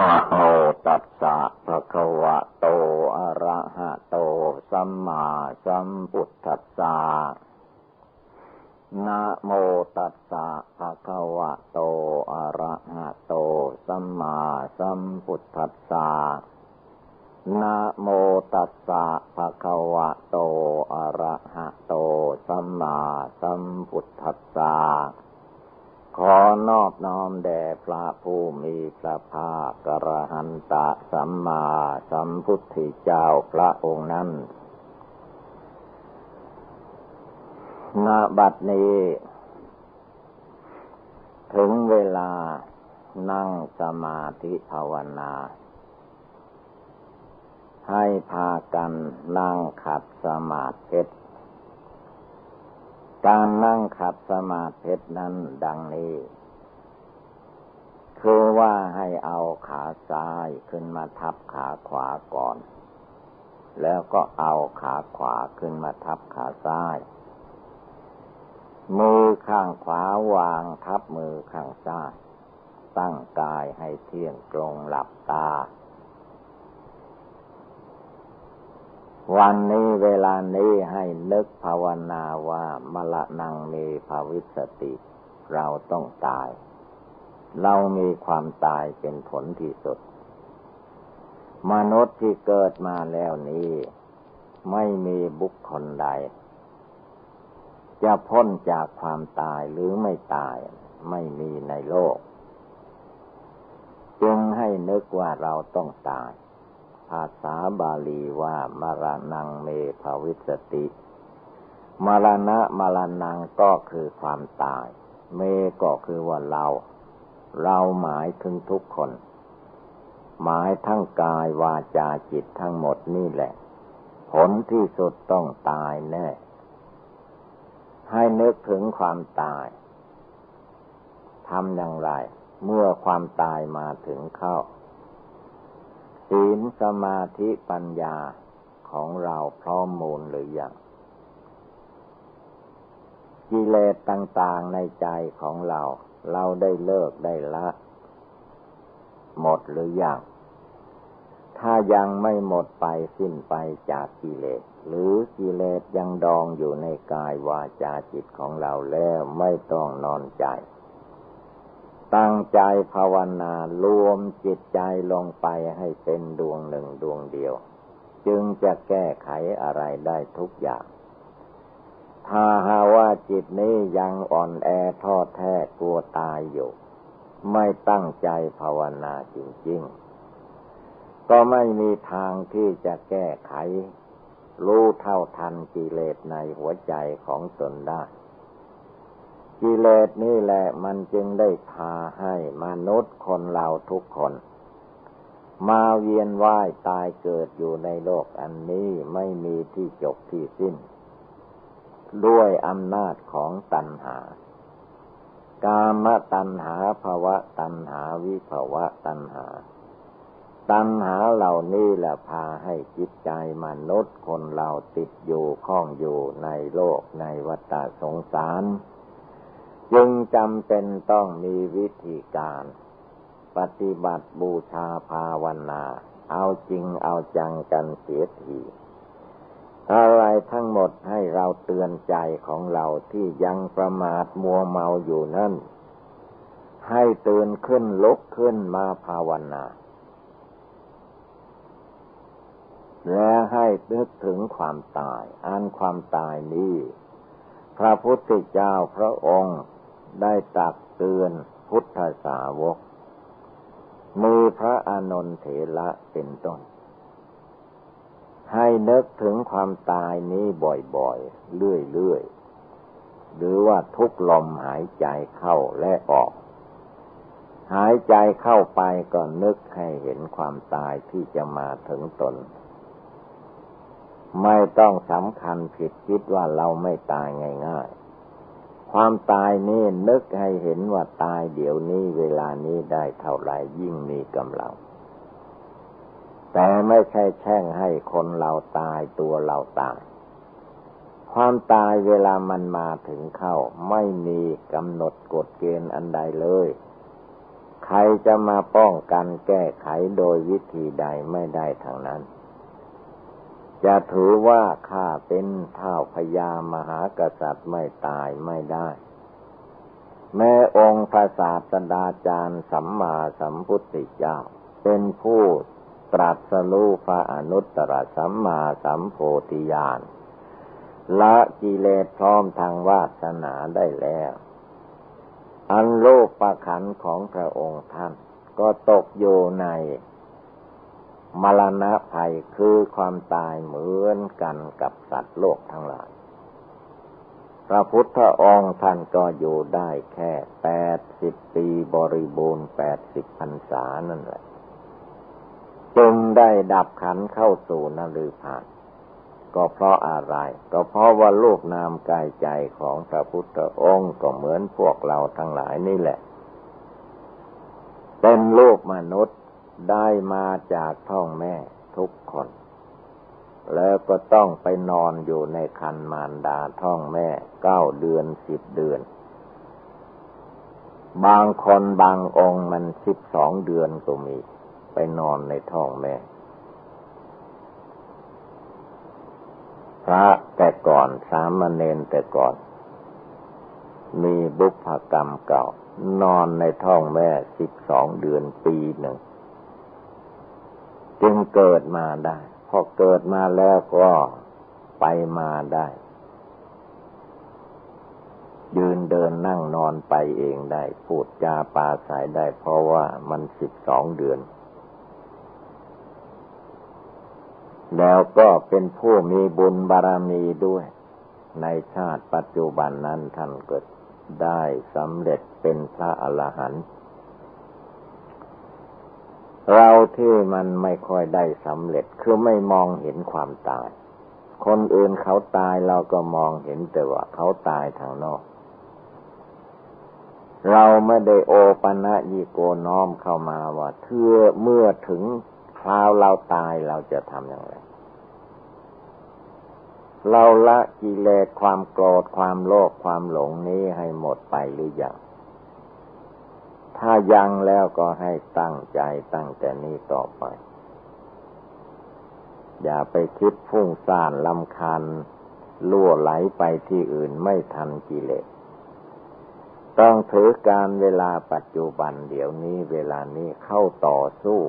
อะโมตัสสะภะคะวะโต อะระหะโต สัมมาสัมพุทธัสสะนะโมตัสสะภะคะวะโต อะระหะโต สัมมาสัมพุทธัสสะนะโมตัสสะภะคะวะโต อะระหะโต สัมมาสัมพุทธัสสะ ขอนอบน้อมแด่พระผู้มีพระภาคกระหันตะสัมมาสัมพุทธเจ้าพระองค์นั้นณบัดนี้ ถึงเวลานั่งสมาธิภาวนา ให้พากันนั่งขัดสมาธิ การนั่งขัดสมาธินั้นดังนี้ คือว่าให้เอาขาซ้ายขึ้นมาทับขาขวาก่อน แล้วก็เอาขาขวาขึ้นมาทับขาซ้าย มือข้างขวาวางทับมือข้างซ้าย ตั้งกายให้เที่ยงตรงหลับตา วันนี้เวลานี้ให้นึกภาวนาว่ามละนังมีภาวิสติ เราต้องตาย เรามีความตายเป็นผลที่สุด มนุษย์ที่เกิดมาแล้วนี้ ไม่มีบุคคลใด จะพ้นจากความตายหรือไม่ตายไม่มีในโลก จึงให้นึกว่าเราต้องตาย ภาษาบาลีว่ามรณงเมภาวิสติ มรณะมรณังก็คือความตาย เมก็คือว่าเรา เราหมายถึงทุกคน หมายทั้งกายวาจาจิตทั้งหมดนี่แหละ ผลที่สุดต้องตายแน่ ให้นึกถึงความตายทำอย่างไร เมื่อความตายมาถึงเข้า ศีลสมาธิปัญญาของเราพร้อมมูลหรือยังกิเลสต่างๆในใจของเรา เราได้เลิกได้ละ หมดหรือยังถ้ายังไม่หมดไปสิ้นไปจากกิเลส หรือกิเลสยังดองอยู่ในกายวาจาจิตของเราแล้วไม่ต้องนอนใจ ตั้งใจภาวนารวมจิตใจลงไปให้เป็นดวงหนึ่งดวงเดียว จึงจะแก้ไขอะไรได้ทุกอย่าง ถ้าหาว่าจิตนี้ยังอ่อนแอทอแท้กลัวตายอยู่ ไม่ตั้งใจภาวนาจริง ๆ ก็ไม่มีทางที่จะแก้ไข รู้เท่าทันกิเลสในหัวใจของตนได้ กิเลสนี่แหละมันจึงได้พาให้มนุษย์คนเราทุกคน มาเวียนว่ายตายเกิดอยู่ในโลกอันนี้ไม่มีที่จบที่สิ้น ด้วยอำนาจของตัณหา กามตัณหาภาวะตัณหาวิภาวะตัณหา ตัณหาเหล่านี้แหละพาให้จิตใจมนุษย์คนเราติดอยู่ข้องอยู่ในโลกในวัฏสงสาร จึงจำเป็นต้องมีวิธีการ ปฏิบัติบูชาภาวนา เอาจริงเอาจังกันเสียทีอะไรทั้งหมดให้เราเตือนใจของเราที่ยังประมาทมัวเมาอยู่นั่น ให้ตื่นขึ้นลุกขึ้นมาภาวนา และให้นึกถึงความตาย อันความตายนี้ พระพุทธเจ้าพระองค์ ได้ตักเตือนพุทธสาวก มีพระอานนทเถระเป็นต้น ให้นึกถึงความตายนี้บ่อยๆ เรื่อยๆ หรือว่าทุกลมหายใจเข้าและออก หายใจเข้าไปก็นึกให้เห็นความตายที่จะมาถึงตนไม่ต้องสำคัญผิดคิดว่าเราไม่ตายง่าย ความตายนี่นึกให้เห็นว่าตายเดี๋ยวนี้เวลานี้ได้เท่าไรยิ่งมีกำลัง แต่ไม่ใช่แช่งให้คนเราตายตัวเราตาย ความตายเวลามันมาถึงเข้า ไม่มีกำหนดกฎเกณฑ์อันใดเลยใใครจะมาป้องกันแก้ไขโดยวิธีใดไม่ได้ทางนั้น จะถือว่าข้าเป็นเท่าพญามหากษัตริย์ไม่ตายไม่ได้ แม้องค์พระศาสดาจารย์สัมมาสัมพุทธเจ้า เป็นผู้ตรัสรู้พระอนุตตรสัมมาสัมโพธิญาณละกิเลสพร้อมทางวาสนาได้แล้ว อันโลกประขันของพระองค์ท่าน ก็ตกอยู่ใน มรณะภัยคือความตายเหมือนกันกับสัตว์โลกทั้งหลาย พระพุทธองค์ท่านก็อยู่ได้แค่แปดสิบปีบริบูรณ์แปดสิบพรรษานั่นแหละ จึงได้ดับขันเข้าสู่นฤพานก็เพราะอะไร ก็เพราะว่าลูกนามกายใจของพระพุทธองค์ก็เหมือนพวกเราทั้งหลายนี่แหละ เป็นลูกมนุษย์ ได้มาจากท้องแม่ทุกคน แล้วก็ต้องไปนอนอยู่ในคันมารดาท้องแม่เก้าเดือนสิบเดือน บางคนบางองค์มันสิบสองเดือนก็มี ไปนอนในท้องแม่ พระแต่ก่อนสามเณรแต่ก่อน มีบุพกรรมเก่า นอนในท้องแม่สิบสองเดือนปีหนึ่ง จึงเกิดมาได้ พอเกิดมาแล้วก็ไปมาได้ ยืนเดินนั่งนอนไปเองได้ พูดจาปาสายได้ เพราะว่ามันสิบสองเดือน แล้วก็เป็นผู้มีบุญบารมีด้วย ในชาติปัจจุบันนั้นท่านเก็ได้สำเร็จเป็นพระอรหันต์ เราที่มันไม่ค่อยได้สำเร็จคือไม่มองเห็นความตาย คนอื่นเขาตายเราก็มองเห็นแต่ว่าเขาตายทางนอก เราไม่ได้โอปะนะยีโกน้อมเข้ามาว่าเทื่อเมื่อถึงคราวเราตายเราจะทำอย่างไร เราละกิเลสความโกรธความโลภความหลงนี้ให้หมดไปหรือยัง ถ้ายังแล้วก็ให้ตั้งใจตั้งแต่นี้ต่อไป อย่าไปคิดฟุ้งซ่านลำคาญล่วไหลไปที่อื่นไม่ทันกิเลส ต้องถือการเวลาปัจจุบันเดี๋ยวนี้เวลานี้เข้าต่อสู้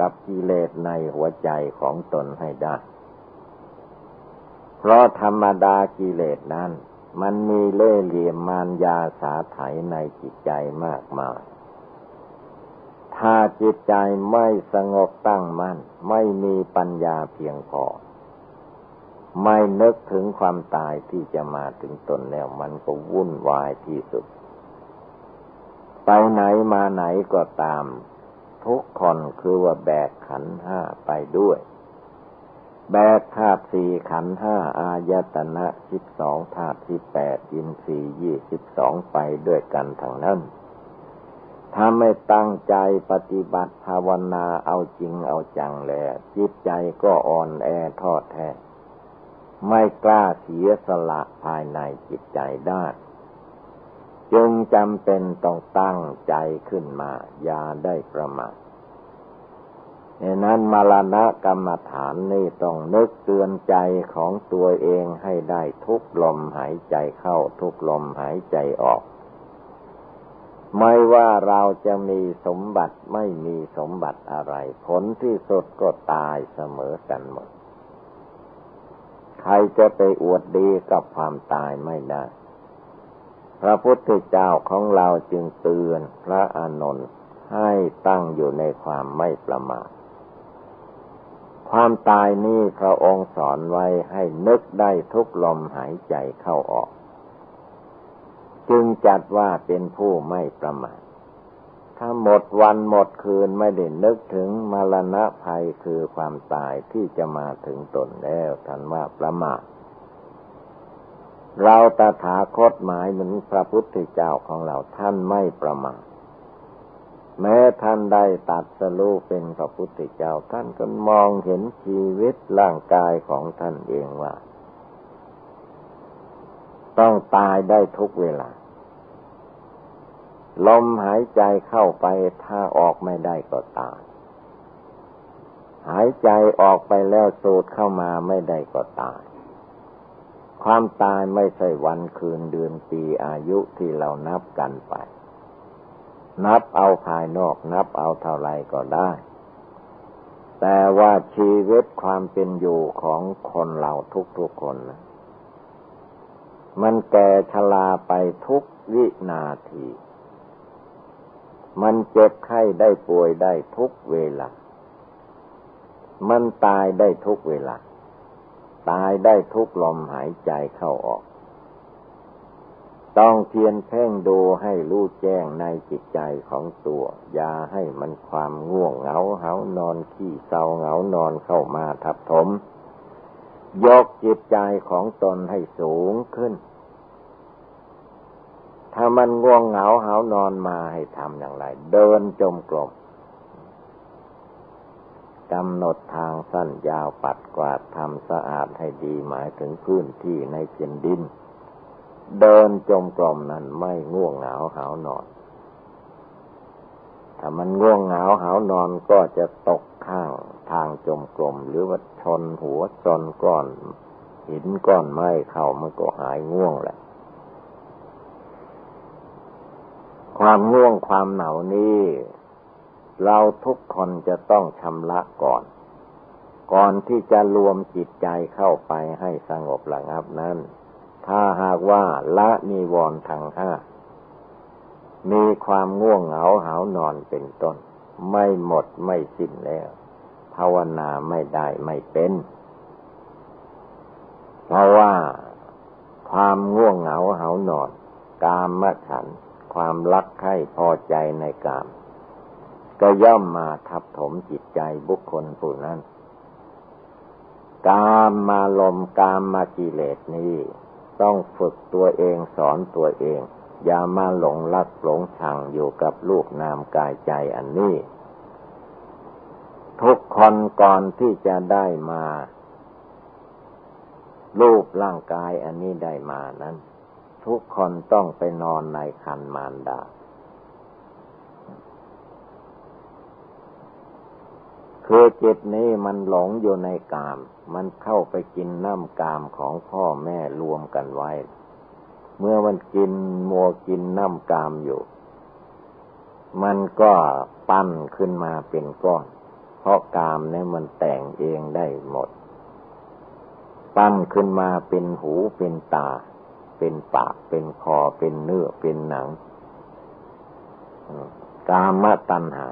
กับกิเลสในหัวใจของตนให้ได้ เพราะธรรมดากิเลสนั้น มันมีเล่ห์เหลี่ยมมารยาสาไถในจิตใจมากมาย ถ้าจิตใจไม่สงบตั้งมัน่น ไม่มีปัญญาเพียงพอ ไม่นึกถึงความตายที่จะมาถึงตนแล้ว มันก็วุ่นวายที่สุด ไปไหนมาไหนก็ตาม ทุกคนคือว่าแบกขันห้าไปด้วย แบกธาตุสี่ขันห้าอายตนะสิบสองธาตุสิบแปดยินสี่ยี่สิบสองไปด้วยกันทางนั้น ถ้าไม่ตั้งใจปฏิบัติภาวนาเอาจริงเอาจังแล้วจิตใจก็อ่อนแอทอดแท้ ไม่กล้าเสียสละภายในจิตใจได้ จึงจำเป็นต้องตั้งใจขึ้นมา อย่าได้ประมาทในนั้นมรณะกรรมฐานนี่ต้องนึกเตือนใจของตัวเองให้ได้ทุกลมหายใจเข้าทุกลมหายใจออก ไม่ว่าเราจะมีสมบัติไม่มีสมบัติอะไร ผลที่สุดก็ตายเสมอกันหมด ใครจะไปอวดดีกับความตายไม่ได้ พระพุทธเจ้าของเราจึงเตือนพระอานนท์ให้ตั้งอยู่ในความไม่ประมาทความตายนี้พระองค์สอนไว้ให้นึกได้ทุกลมหายใจเข้าออก จึงจัดว่าเป็นผู้ไม่ประมาทถ้าหมดวันหมดคืนไม่ได้นึกถึงมรณะภัยคือความตายที่จะมาถึงตนแล้วท่านว่าประมาทเราตถาคตหมายเหมือนพระพุทธเจ้าของเราท่านไม่ประมาทแม้ท่านได้ตัดสรู้เป็นพระพุทธเจ้าท่านก็มองเห็นชีวิตร่างกายของท่านเองว่า ต้องตายได้ทุกเวลา ลมหายใจเข้าไปถ้าออกไม่ได้ก็ตาย หายใจออกไปแล้วสูดเข้ามาไม่ได้ก็ตาย ความตายไม่ใช่วันคืนเดือนปีอายุที่เรานับกันไป นับเอาภายนอกนับเอาเท่าไรก็ได้ แต่ว่าชีวิตความเป็นอยู่ของคนเราทุกๆคนนะมันแก่ชราไปทุกวินาที มันเจ็บไข้ได้ป่วยได้ทุกเวลา มันตายได้ทุกเวลา ตายได้ทุกลมหายใจเข้าออก ต้องเพียนเพ่งดูให้รู้แจ้งในจิตใจของตัว อย่าให้มันความง่วงเหงาเหานอนขี้เศร้าเหงานอนเข้ามาทับถม ยกจิตใจของตนให้สูงขึ้น ถ้ามันง่วงเหงาหานอนมาให้ทำอย่างไร เดินจมกลมกำหนดทางสั้นยาวปัดกวาดทำสะอาดให้ดีหมายถึงพื้นที่ในเพียนดิน เดินจมกลมนั้นไม่ง่วงเหงาหานอน ถ้ามันง่วงเหงาหานอนก็จะตกข้างทางจมกลม หรือว่าชนหัวชนก้อน หินก้อนไม้เข้ามันก็หายง่วงแหละ ความง่วงความเหนานี้ เราทุกคนจะต้องชำระก่อน ก่อนที่จะรวมจิตใจเข้าไปให้สงบระงับนั้น ถ้าหากว่าละนิวรณ์ทางห้า มีความง่วงเหงาหานอนเป็นต้น ไม่หมดไม่สิ้นแล้ว ภาวนาไม่ได้ไม่เป็น เพราะว่าความง่วงเหงาหานอน กามฉัน ความรักใคร่พอใจในกาม ก็ย่อมมาทับถมจิตใจบุคคลผู้นั้น กามมาลมกามมากิเลสนี้ ต้องฝึกตัวเองสอนตัวเอง อย่ามาหลงรักหลงชังอยู่กับลูกนามกายใจอันนี้ ทุกคนก่อนที่จะได้มารูปร่างกายอันนี้ได้มานั้น ทุกคนต้องไปนอนในคันมารดา คือจิตนี้มันหลงอยู่ในกาม มันเข้าไปกินน้ำกามของพ่อแม่รวมกันไว้ เมื่อมันกินมัวกินน้ำกามอยู่ มันก็ปั้นขึ้นมาเป็นก้อน เพราะกามเนี่ยมันแต่งเองได้หมด ปั้นขึ้นมาเป็นหูเป็นตา เป็นปาก เป็นคอ เป็นเนื้อ เป็นหนังกามตัณหา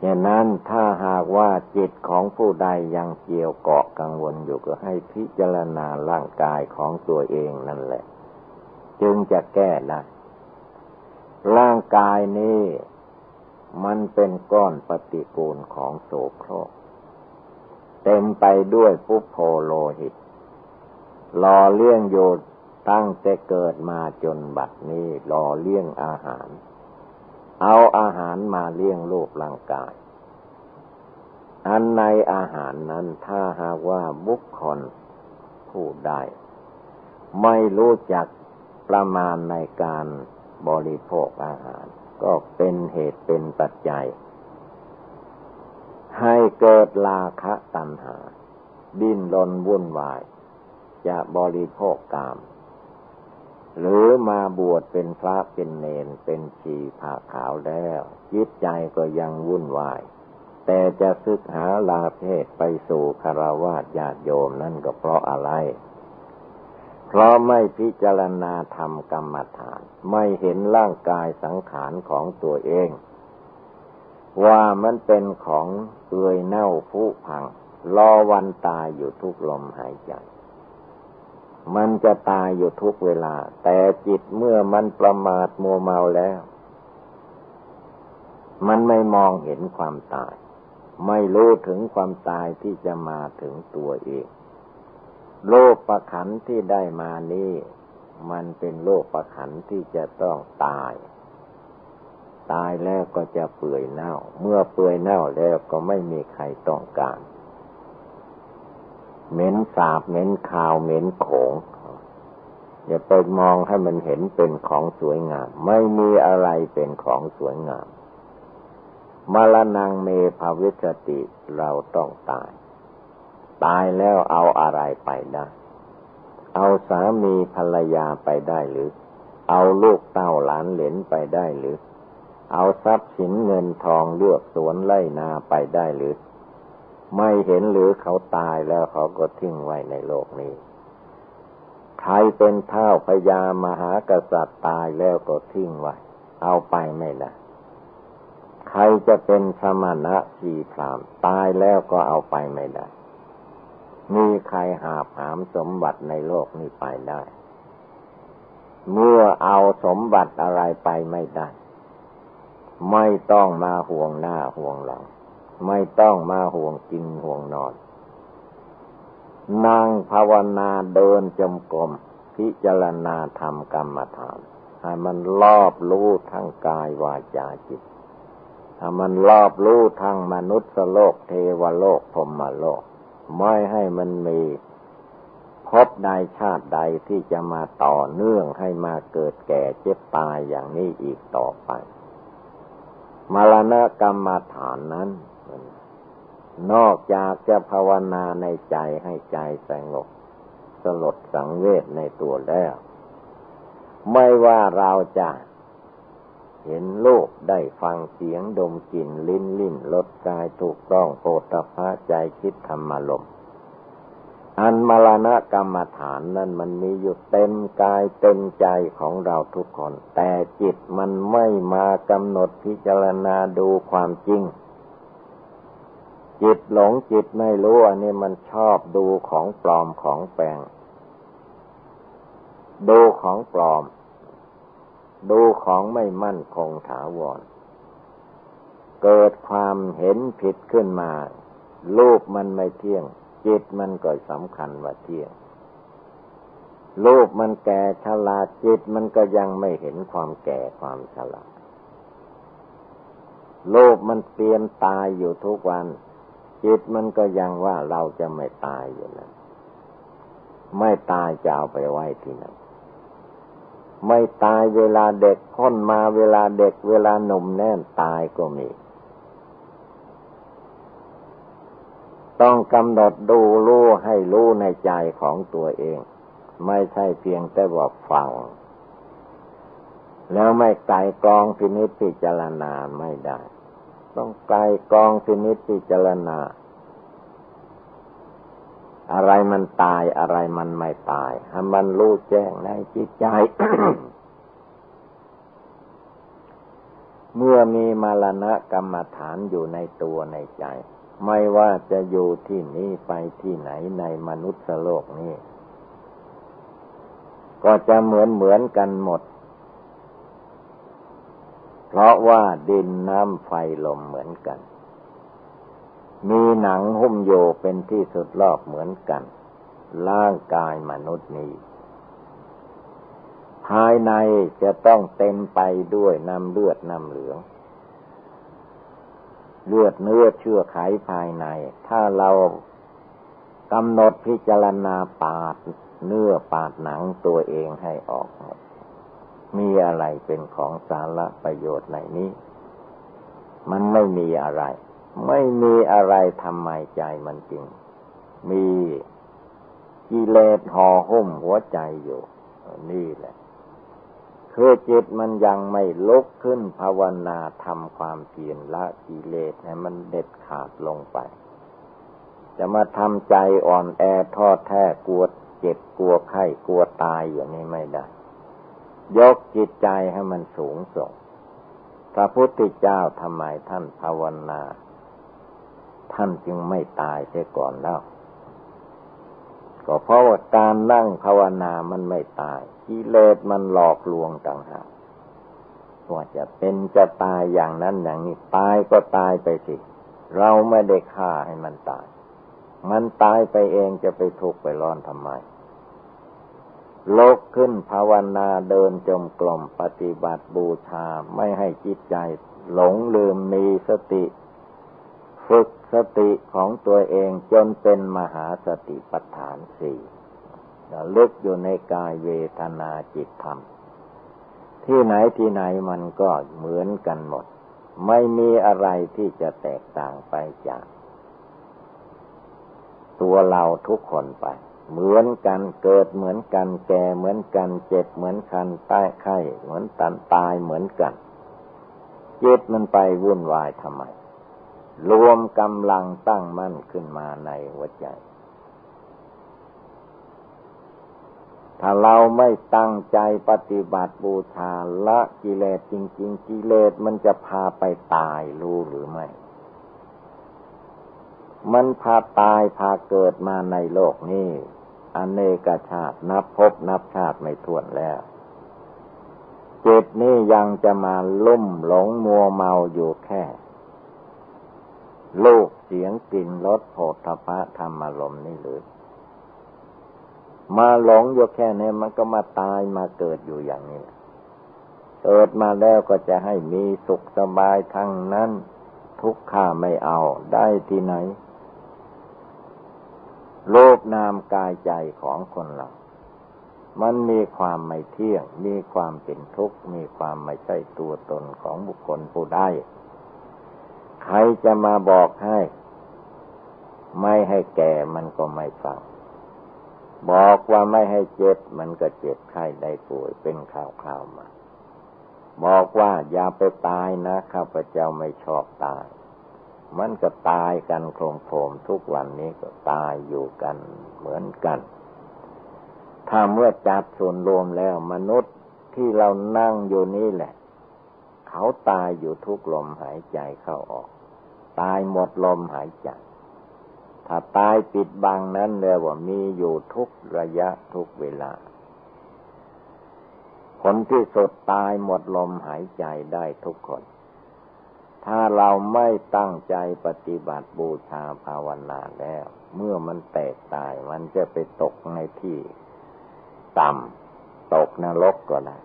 อย่างนั้นถ้าหากว่าจิตของผู้ใดยังเกี่ยวเกาะกังวลอยู่ก็ให้พิจารณาร่างกายของตัวเองนั่นแหละ จึงจะแก้ได้ร่างกายนี้มันเป็นก้อนปฏิกูลของโสโครก เต็มไปด้วยปุโพโลหิต หล่อเลี้ยงอยู่ตั้งแต่เกิดมาจนบัดนี้หล่อเลี้ยงอาหาร เอาอาหารมาเลี้ยงลูกร่างกาย อันในอาหารนั้นถ้าหากว่าบุคคลผู้ใดไม่รู้จักประมาณในการบริโภคอาหาร ก็เป็นเหตุเป็นปัจจัย ให้เกิดราคะตัณหา ดิ้นรนวุ่นวาย จะบริโภคกาม หรือมาบวชเป็นพระเป็นเนนเป็นชีผ้าขาวแล้ว จิตใจก็ยังวุ่นวาย แต่จะซึกหาลาเพศไปสู่คารวะญาติโยมนั่นก็เพราะอะไร เพราะไม่พิจารณาธรรมกรรมฐาน ไม่เห็นร่างกายสังขารของตัวเอง ว่ามันเป็นของเอื่อยเน่าผุพังรอวันตายอยู่ทุกลมหายใจ มันจะตายอยู่ทุกเวลา แต่จิตเมื่อมันประมาทมัวเมาแล้ว มันไม่มองเห็นความตาย ไม่รู้ถึงความตายที่จะมาถึงตัวเองโลกประขันที่ได้มานี้มันเป็นโลกประขันที่จะต้องตาย ตายแล้วก็จะเปื่อยเน่า เมื่อเปื่อยเน่าแล้วก็ไม่มีใครต้องการ เหม็นสาบเหม็นขาวเหม็นโขงอย่าไปมองให้มันเห็นเป็นของสวยงาม ไม่มีอะไรเป็นของสวยงามมรณงเมภาวิสติเราต้องตาย ตายแล้วเอาอะไรไปได้ เอาสามีภรรยาไปได้หรือ เอาลูกเต้าหลานเหลนไปได้หรือ เอาทรัพย์สินเงินทองเลือกสวนไล่นาไปได้หรือ ไม่เห็นหรือเขาตายแล้วเขาก็ทิ้งไว้ในโลกนี้ ใครเป็นเท่าพญามหากษัตริย์ตายแล้วก็ทิ้งไว้ เอาไปไม่ได้ ใครจะเป็นสมณะสีพรามตายแล้วก็เอาไปไม่ได้ มีใครหาผามสมบัติในโลกนี้ไปได้ เมื่อเอาสมบัติอะไรไปไม่ได้ ไม่ต้องมาห่วงหน้าห่วงหลัง ไม่ต้องมาห่วงกินห่วงนอน นั่งภาวนาเดินจมกรมพิจารณาทำกรรมฐานให้มันรอบรู้ทั้งกายวาจาจิตถ้ามันรอบรู้ทั้งมนุษย์โลกเทวโลกพรมโลก ไม่ให้มันมีพบใดชาติใดที่จะมาต่อเนื่องให้มาเกิดแก่เจ็บตายอย่างนี้อีกต่อไป มรณะกรรมฐานนั้น นอกจากจะภาวนาในใจให้ใจสงบสลดสังเวชในตัวแล้ว ไม่ว่าเราจะเห็นโลกได้ฟังเสียงดมกลิ่นลิ้นลิ้นรสกายถูกต้องโพธพะใจคิดธรรมลมอันมรณะกรรมฐานนั้นมันมีอยู่เต็มกายเต็มใจของเราทุกคน แต่จิตมันไม่มากำหนดพิจารณาดูความจริง จิตหลงจิตไม่รู้อันนี้มันชอบดูของปลอมของแปลง ดูของปลอม ดูของไม่มั่นคงถาวร เกิดความเห็นผิดขึ้นมา รูปมันไม่เที่ยง จิตมันก็สำคัญว่าเที่ยงรูปมันแก่ชราจิตมันก็ยังไม่เห็นความแก่ความชราโลกมันเปลี่ยนตายอยู่ทุกวัน จิตมันก็ยังว่าเราจะไม่ตายอยู่นะไม่ตายจะเอาไปไว้ที่ไหนไม่ตายเวลาเด็กพ้นมาเวลาเด็กเวลาหนุ่มแน่นตายก็มี ต้องกำหนดดูรู้ให้รู้ในใจของตัวเอง ไม่ใช่เพียงแต่บอกฟัง แล้วไม่ไกลกองพินิจพิจารณาไม่ได้ ต้องไกลกองพินิจพิจารณา อะไรมันตายอะไรมันไม่ตายให้มันรู้แจ้งในจิตใจเมื่อมีมรณะกรรมฐานอยู่ในตัวในใจ ไม่ว่าจะอยู่ที่นี้ไปที่ไหนในมนุษย์โลกนี้ ก็จะเหมือนเหมือนกันหมด ราะว่าดินน้ำไฟลมเหมือนกัน มีหนังหุ้มโยเป็นที่สุดรอบเหมือนกัน ร่างกายมนุษย์นี้ ภายในจะต้องเต็มไปด้วยน้ำเลือดน้ำเหลือง เลือดเนื้อเชื่อไขภายใน ถ้าเรากำหนดพิจารณาปาดเนื้อปาดหนังตัวเองให้ออกหมด มีอะไรเป็นของสาระประโยชน์ในนี้ มันไม่มีอะไร ไม่มีอะไรทำไมใจมันจริง มีกิเลสห่อหุ้มหัวใจอยู่ นี่แหละคือจิตมันยังไม่ลุกขึ้นภาวนาทำความเพียรละกิเลสให้มันเด็ดขาดลงไป จะมาทำใจอ่อนแอทอดแท้กลัวเจ็บกลัวไข้กลัวตายอย่างนี้ไม่ได้ ยกจิตใจให้มันสูงส่ง พระพุทธเจ้าทำไมท่านภาวนา ท่านจึงไม่ตายเสียก่อนแล้ว ก็เพราะว่าการนั่งภาวนามันไม่ตายกิเลสมันหลอกลวงต่างหากว่าจะเป็นจะตายอย่างนั้นอย่างนี้ตายก็ตายไปสิ เราไม่ได้ฆ่าให้มันตาย มันตายไปเองจะไปทุกข์ไปร้อนทำไม ลกขึ้นภาวนาเดินจมกลมปฏิบัติบูชาไม่ให้จิตใจหลงลืมมีสติ ฝึกสติของตัวเองจนเป็นมหาสติปัฏฐานสี่ลึกอยู่ในกายเวทนาจิตธรรม ที่ไหนที่ไหนมันก็เหมือนกันหมด ไม่มีอะไรที่จะแตกต่างไปจาก ตัวเราทุกคนไป เหมือนกันเกิดเหมือนกัน แก่เหมือนกัน เจ็บเหมือนกันตายไข้เหมือนตันตายเหมือนกันจิตมันไปวุ่นวายทำไม รวมกำลังตั้งมั่นขึ้นมาในหัวใจ ถ้าเราไม่ตั้งใจปฏิบัติบูชาละกิเลสจริง ๆ กิเลสมันจะพาไปตายรู้หรือไม่ มันพาตายพาเกิดมาในโลกนี้อเนกชาตินับพบนับชาติไม่ถ้วนแล้วจิตนี้ยังจะมาลุ่มหลงมัวเมาอยู่แค่ ลูกเสียงกลิ่นรสโผฏฐะธรรมารมนี่หรือ มาหลงอยู่แค่นี้มันก็มาตายมาเกิดอยู่อย่างนี้เกิดมาแล้วก็จะให้มีสุขสบายทั้งนั้น ทุกข้าไม่เอาได้ที่ไหน โลกนามกายใจของคนเรา มันมีความไม่เที่ยง มีความเป็นทุกข์ มีความไม่ใช่ตัวตนของบุคคลผู้ใดใครจะมาบอกให้ ไม่ให้แก่มันก็ไม่ฟัง บอกว่าไม่ให้เจ็บ มันก็เจ็บไข้ได้ป่วยเป็นข่าวข่าวมา บอกว่าอย่าไปตายนะข้าพเจ้าไม่ชอบตาย มันก็ตายกันโครงโคมทุกวันนี้ก็ตายอยู่กันเหมือนกัน ถ้าเมื่อจับส่วนรวมแล้วมนุษย์ที่เรานั่งอยู่นี่แหละ เขาตายอยู่ทุกลมหายใจเข้าออก ตายหมดลมหายใจ ถ้าตายปิดบังนั้นเรียว่ามีอยู่ทุกระยะทุกเวลาผลที่สุดตายหมดลมหายใจได้ทุกคน ถ้าเราไม่ตั้งใจปฏิบัติบูชาภาวนาแล้ว เมื่อมันแตกตาย มันจะไปตกในที่ต่ำตกนรกก็ได้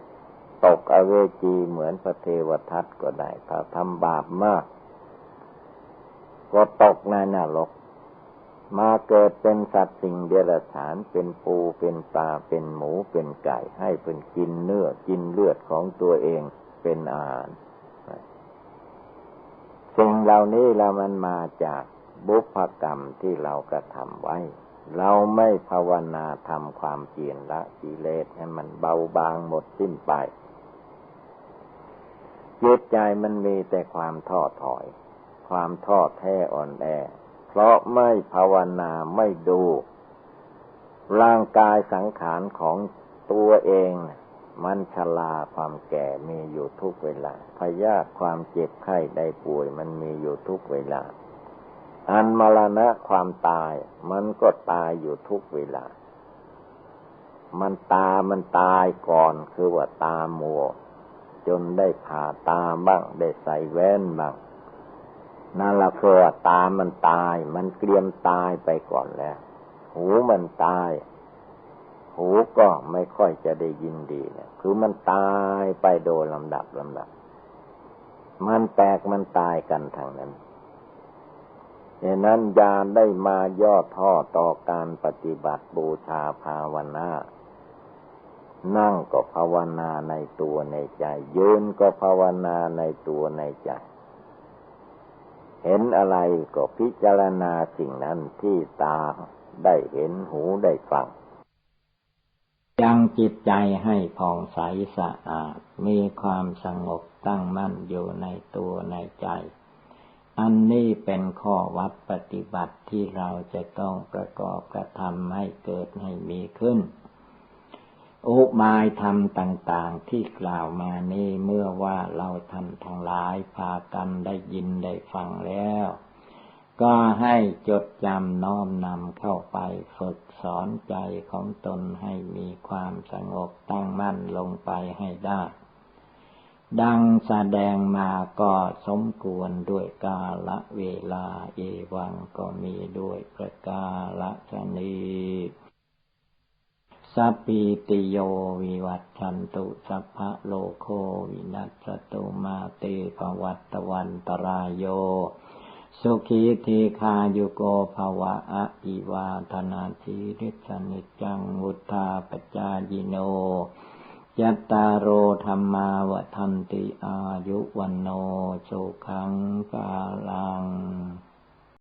ตกอเวจีเหมือนพระเทวทัตก็ได้ถ้าทำบาปมาก ก็ตกในนรก มาเกิดเป็นสัตว์สิ่งเดรัจฉานเป็นปูเป็นปลาเป็นหมูเป็นไก่ ให้เป็นกินเนื้อกินเลือดของตัวเองเป็นอาหาร สิ่งเหล่านี้เรามันมาจากบุพกรรมที่เรากระทำไว้ เราไม่ภาวนาทำความเพียรละกิเลสให้มันเบาบางหมดสิ้นไปจิตใจมันมีแต่ความท้อถอย ความท้อแท้อ่อนแอ เพราะไม่ภาวนาไม่ดู ร่างกายสังขารของตัวเอง มันชราความแก่มีอยู่ทุกเวลา พยาความเจ็บไข้ได้ป่วยมันมีอยู่ทุกเวลา อันมรณะความตาย มันก็ตายอยู่ทุกเวลา มันตามันตายก่อนคือว่าตามัว จนได้ผ่าตาบ้างได้ใส่แว่นบ้างนั่นละคือว่าตามันตาย มันเกลียมตายไปก่อนแล้ว หูมันตาย หูก็ไม่ค่อยจะได้ยินดีเนี่ย คือมันตายไปโดยลำดับลำดับ มันแตกมันตายกันทางนั้นดังนั้นยาได้มาย่อท่อต่อการปฏิบัติบูชาภาวนานั่งก็ภาวนาในตัวในใจ ยืนก็ภาวนาในตัวในใจ เห็นอะไรก็พิจารณาสิ่งนั้นที่ตาได้เห็นหูได้ฟังยัง จิตใจให้ผ่องใสสะอาด มีความสงบตั้งมั่นอยู่ในตัวในใจ อันนี้เป็นข้อวัดปฏิบัติที่เราจะต้องประกอบกระทำให้เกิดให้มีขึ้น อุบายธรรมต่างๆที่กล่าวมานี้เมื่อว่าเราท่านทั้งหลายพากันได้ยินได้ฟังแล้ว ก็ให้จดจำน้อมนำเข้าไปฝึกสอนใจของตนให้มีความสงบตั้งมั่นลงไปให้ได้ ดังแสดงมาก็สมควรด้วยกาละเวลาเอวังก็มีด้วยประกาละชนีสัพพิติโยวิวัตชันตุสัพพะโลโควินัสตุมาเตภวัตวันตรายโย สุขีทีคายุโกภาวะอะอิวาธนาทีริสนิจังวุธาปจายิโนยัตตาโรธรรมาวทันติอายุวันโนสุขังกาลัง